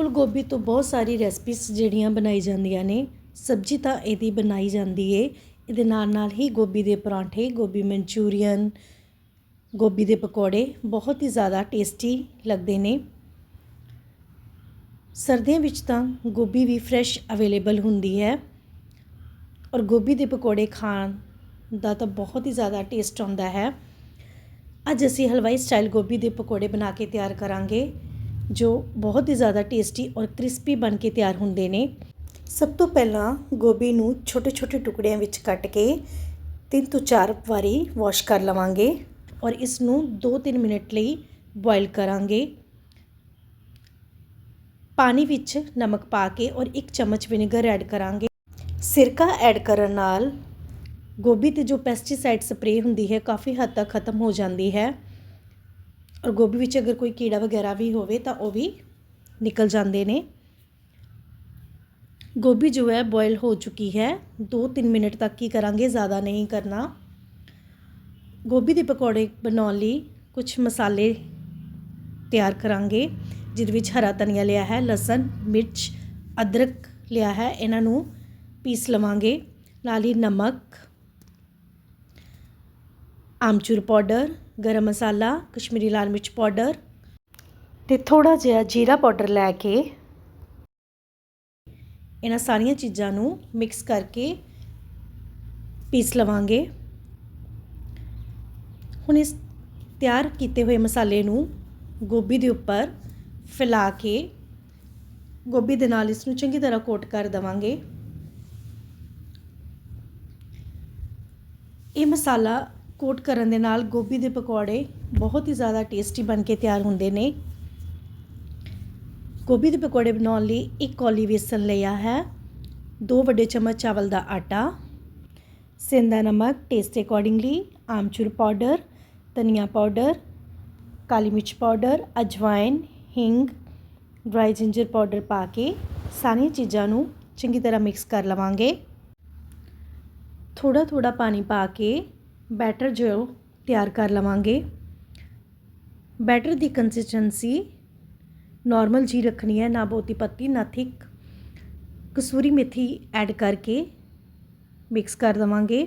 ਫੁੱਲ ਗੋਭੀ ਤੋਂ ਬਹੁਤ ਸਾਰੀ ਰੈਸਪੀਸ ਜਿਹੜੀਆਂ ਬਣਾਈ ਜਾਂਦੀਆਂ ਨੇ, ਸਬਜ਼ੀ ਤਾਂ ਇਹਦੀ ਬਣਾਈ ਜਾਂਦੀ ਏ। ਇਹਦੇ ਨਾਲ ਨਾਲ ਹੀ ਗੋਭੀ ਦੇ ਪਰਾਂਠੇ, ਗੋਭੀ ਮਨਚੂਰੀਅਨ, ਗੋਭੀ ਦੇ ਪਕੌੜੇ ਬਹੁਤ ਹੀ ਜ਼ਿਆਦਾ ਟੇਸਟੀ ਲੱਗਦੇ ਨੇ। ਸਰਦੀਆਂ ਵਿੱਚ ਤਾਂ ਗੋਭੀ ਵੀ ਫਰੈਸ਼ ਅਵੇਲੇਬਲ ਹੁੰਦੀ ਹੈ ਔਰ ਗੋਭੀ ਦੇ ਪਕੌੜੇ ਖਾਣ ਦਾ ਤਾਂ ਬਹੁਤ ਹੀ ਜ਼ਿਆਦਾ ਟੇਸਟ ਆਉਂਦਾ ਹੈ। ਅੱਜ ਅਸੀਂ ਹਲਵਾਈ ਸਟਾਈਲ ਗੋਭੀ ਦੇ ਪਕੌੜੇ ਬਣਾ ਕੇ ਤਿਆਰ ਕਰਾਂਗੇ। ਜੋ ਬਹੁਤ ਹੀ ਜ਼ਿਆਦਾ ਟੇਸਟੀ ਔਰ ਕ੍ਰਿਸਪੀ ਬਣ ਕੇ ਤਿਆਰ ਹੁੰਦੇ ਨੇ। ਸਭ ਤੋਂ ਪਹਿਲਾਂ ਗੋਭੀ ਨੂੰ ਛੋਟੇ ਛੋਟੇ ਟੁਕੜਿਆਂ ਵਿੱਚ ਕੱਟ ਕੇ ਤਿੰਨ ਤੋਂ ਚਾਰ ਵਾਰੀ ਵਾਸ਼ ਕਰ ਲਵਾਂਗੇ ਔਰ ਇਸ ਨੂੰ 2-3 ਮਿੰਟ ਲਈ ਬੋਇਲ ਕਰਾਂਗੇ। ਪਾਣੀ ਵਿੱਚ ਨਮਕ ਪਾ ਕੇ ਔਰ 1 ਚਮਚ ਵਿਨੇਗਰ ਐਡ ਕਰਾਂਗੇ। ਸਿਰਕਾ ਐਡ ਕਰਨ ਨਾਲ ਗੋਭੀ ਤੇ ਜੋ ਪੈਸਟੀਸਾਈਡ ਸਪਰੇ ਹੁੰਦੀ ਹੈ, ਕਾਫੀ ਹੱਦ ਤੱਕ ਖਤਮ ਹੋ ਜਾਂਦੀ ਹੈ। ਔਰ ਗੋਭੀ ਵਿੱਚ ਅਗਰ ਕੋਈ ਕੀੜਾ ਵਗੈਰਾ ਵੀ ਹੋਵੇ ਤਾਂ ਉਹ ਵੀ ਨਿਕਲ ਜਾਂਦੇ ਨੇ। ਗੋਭੀ ਜੋ ਹੈ ਬੋਇਲ ਹੋ ਚੁੱਕੀ ਹੈ। 2-3 ਮਿੰਟ ਤੱਕ ਹੀ ਕਰਾਂਗੇ, ਜ਼ਿਆਦਾ ਨਹੀਂ ਕਰਨਾ। ਗੋਭੀ ਦੇ ਪਕੌੜੇ ਬਣਾਉਣ ਲਈ ਕੁਝ ਮਸਾਲੇ ਤਿਆਰ ਕਰਾਂਗੇ, ਜਿਹਦੇ ਵਿੱਚ ਹਰਾ ਧਨੀਆ ਲਿਆ ਹੈ, ਲਸਣ, ਮਿਰਚ, ਅਦਰਕ ਲਿਆ ਹੈ। ਇਹਨਾਂ ਨੂੰ ਪੀਸ ਲਵਾਂਗੇ। ਨਾਲ ਹੀ ਨਮਕ, ਆਮਚੂਰ ਪਾਊਡਰ ਗਰਮ ਮਸਾਲਾ ਕਸ਼ਮੀਰੀ ਲਾਲ ਮਿਰਚ ਪਾਊਡਰ ਤੇ ਥੋੜਾ ਜਿਹਾ ਜੀਰਾ ਪਾਊਡਰ ਲੈ ਕੇ ਇਹਨਾਂ ਸਾਰੀਆਂ ਚੀਜ਼ਾਂ ਨੂੰ ਮਿਕਸ ਕਰਕੇ ਪੀਸ ਲਵਾਂਗੇ। ਹੁਣ ਇਸ ਤਿਆਰ ਕੀਤੇ ਹੋਏ ਮਸਾਲੇ ਨੂੰ ਗੋਭੀ ਦੇ ਉੱਪਰ ਫੈਲਾ ਕੇ ਗੋਭੀ ਦੇ ਨਾਲ ਇਸ ਨੂੰ ਚੰਗੀ ਤਰ੍ਹਾਂ ਕੋਟ ਕਰ ਦਵਾਂਗੇ। ਇਹ ਮਸਾਲਾ ਕੋਟ ਕਰਨ ਦੇ ਨਾਲ ਗੋਭੀ ਦੇ ਪਕੌੜੇ ਬਹੁਤ ਹੀ ਜ਼ਿਆਦਾ ਟੇਸਟੀ ਬਣ ਕੇ ਤਿਆਰ ਹੁੰਦੇ ਨੇ। ਗੋਭੀ ਦੇ ਪਕੌੜੇ ਬਣਾਉਣ ਲਈ ਇੱਕ ਕੌਲੀ ਵੇਸਣ ਲਿਆ ਹੈ, ਦੋ ਵੱਡੇ ਚਮਚ ਚਾਵਲ ਦਾ ਆਟਾ ਸਿੰਦਾ ਨਮਕ ਟੇਸਟ ਅਕੋਰਡਿੰਗਲੀ ਆਮਚੂਰ ਪਾਊਡਰ ਧਨੀਆ ਪਾਊਡਰ ਕਾਲੀ ਮਿਰਚ ਪਾਊਡਰ ਅਜਵਾਇਨ ਹਿੰਗ ਡਰਾਈ ਜਿੰਜਰ ਪਾਊਡਰ ਪਾ ਕੇ ਸਾਰੀਆਂ ਚੀਜ਼ਾਂ ਨੂੰ ਚੰਗੀ ਤਰ੍ਹਾਂ ਮਿਕਸ ਕਰ ਲਵਾਂਗੇ। ਥੋੜਾ ਥੋੜਾ ਪਾਣੀ ਪਾ ਕੇ ਬੈਟਰ ਜੋ ਤਿਆਰ ਕਰ ਲਵਾਂਗੇ। ਬੈਟਰ ਦੀ ਕੰਸਿਸਟੈਂਸੀ ਨਾਰਮਲ ਜੀ ਰੱਖਣੀ ਹੈ, ਨਾ ਬਹੁਤੀ ਪਤਲੀ ਨਾ ਥਿਕ। ਕਸੂਰੀ ਮੇਥੀ ਐਡ ਕਰਕੇ ਮਿਕਸ ਕਰ ਦਵਾਂਗੇ।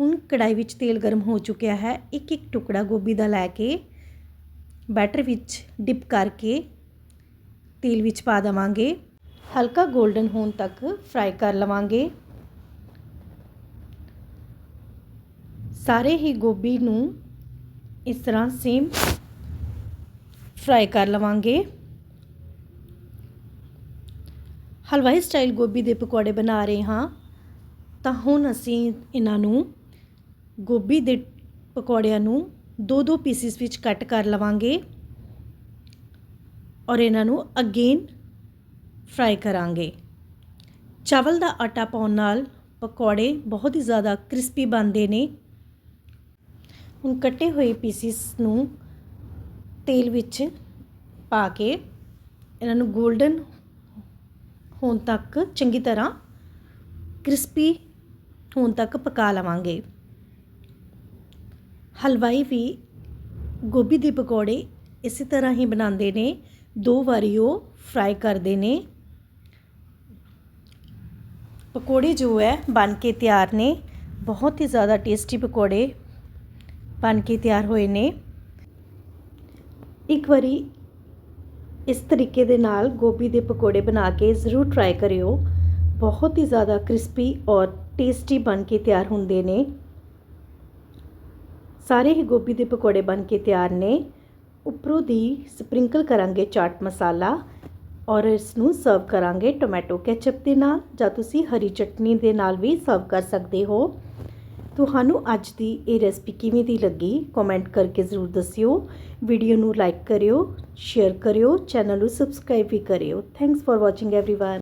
ਹੁਣ ਕੜਾਈ ਵਿੱਚ ਤੇਲ ਗਰਮ ਹੋ ਚੁੱਕਿਆ ਹੈ ਇੱਕ ਇੱਕ ਟੁਕੜਾ ਗੋਭੀ ਦਾ ਲੈ ਕੇ ਬੈਟਰ ਵਿੱਚ ਡਿਪ ਕਰਕੇ ਤੇਲ ਵਿੱਚ ਪਾ ਦਵਾਂਗੇ। ਹਲਕਾ 골ਡਨ ਹੋਣ ਤੱਕ ਫਰਾਈ ਕਰ ਲਵਾਂਗੇ। ਸਾਰੇ ਹੀ ਗੋਭੀ ਨੂੰ ਇਸ ਤਰ੍ਹਾਂ ਸੇਮ ਫਰਾਈ ਕਰ ਲਵਾਂਗੇ। ਹਲਵਾਈ ਸਟਾਈਲ ਗੋਭੀ ਦੇ ਪਕੌੜੇ ਬਣਾ ਰਹੇ ਹਾਂ। ਤਾਂ ਹੁਣ ਅਸੀਂ ਇਹਨਾਂ ਨੂੰ ਗੋਭੀ ਦੇ ਪਕੌੜਿਆਂ ਨੂੰ ਦੋ ਦੋ ਪੀਸਿਸ ਵਿੱਚ ਕੱਟ ਕਰ ਲਵਾਂਗੇ ਔਰ ਇਹਨਾਂ ਨੂੰ ਅਗੇਨ ਫਰਾਈ ਕਰਾਂਗੇ। ਚਾਵਲ ਦਾ ਆਟਾ ਪਾਉਣ ਨਾਲ ਪਕੌੜੇ ਬਹੁਤ ਹੀ ਜ਼ਿਆਦਾ ਕ੍ਰਿਸਪੀ ਬਣਦੇ ਨੇ। ਹੁਣ ਕੱਟੇ ਹੋਏ ਪੀਸਿਸ ਨੂੰ ਤੇਲ ਵਿੱਚ ਪਾ ਕੇ ਇਹਨਾਂ ਨੂੰ 골ਡਨ ਹੋਣ ਤੱਕ ਚੰਗੀ ਤਰ੍ਹਾਂ ਕ੍ਰਿਸਪੀ ਹੋਣ ਤੱਕ ਪਕਾ ਲਵਾਂਗੇ। ਹਲਵਾਈ ਵੀ ਗੋਭੀ ਦੇ ਪਕੌੜੇ ਇਸੇ ਤਰ੍ਹਾਂ ਹੀ ਬਣਾਉਂਦੇ ਨੇ, ਦੋ ਵਾਰੀ ਉਹ ਫਰਾਈ ਕਰਦੇ ਨੇ। ਪਕੌੜੇ ਜੋ ਹੈ ਬਣ ਕੇ ਤਿਆਰ ਨੇ, ਬਹੁਤ ਹੀ ਜ਼ਿਆਦਾ ਟੇਸਟੀ ਪਕੌੜੇ ਬਣ ਕੇ ਤਿਆਰ ਹੋਏ ਨੇ। ਇੱਕ ਵਾਰੀ ਇਸ ਤਰੀਕੇ ਦੇ ਨਾਲ ਗੋਭੀ ਦੇ ਪਕੌੜੇ ਬਣਾ ਕੇ ਜ਼ਰੂਰ ਟਰਾਈ ਕਰਿਓ। ਬਹੁਤ ਹੀ ਜ਼ਿਆਦਾ ਕ੍ਰਿਸਪੀ ਔਰ ਟੇਸਟੀ ਬਣ ਕੇ ਤਿਆਰ ਹੁੰਦੇ ਨੇ। ਸਾਰੇ ਹੀ ਗੋਭੀ ਦੇ ਪਕੌੜੇ ਬਣ ਕੇ ਤਿਆਰ ਨੇ। ਉੱਪਰੋਂ ਦੀ ਸਪ੍ਰਿੰਕਲ ਕਰਾਂਗੇ ਚਾਟ ਮਸਾਲਾ ਔਰ ਇਸ ਨੂੰ ਸਰਵ ਕਰਾਂਗੇ ਟੋਮੈਟੋ ਕੈਚਪ ਦੇ ਨਾਲ ਜਾਂ ਤੁਸੀਂ ਹਰੀ ਚਟਨੀ ਦੇ ਨਾਲ ਵੀ ਸਰਵ ਕਰ ਸਕਦੇ ਹੋ। ਤੁਹਾਨੂੰ ਅੱਜ ਦੀ ਇਹ ਰੈਸਪੀ ਕਿਵੇਂ ਦੀ ਲੱਗੀ ਕਮੈਂਟ ਕਰਕੇ ਜ਼ਰੂਰ ਦੱਸਿਓ। ਵੀਡੀਓ ਨੂੰ ਲਾਈਕ ਕਰਿਓ ਸ਼ੇਅਰ ਕਰਿਓ ਚੈਨਲ ਨੂੰ ਸਬਸਕ੍ਰਾਈਬ ਵੀ ਕਰਿਓ। Thanks for watching everyone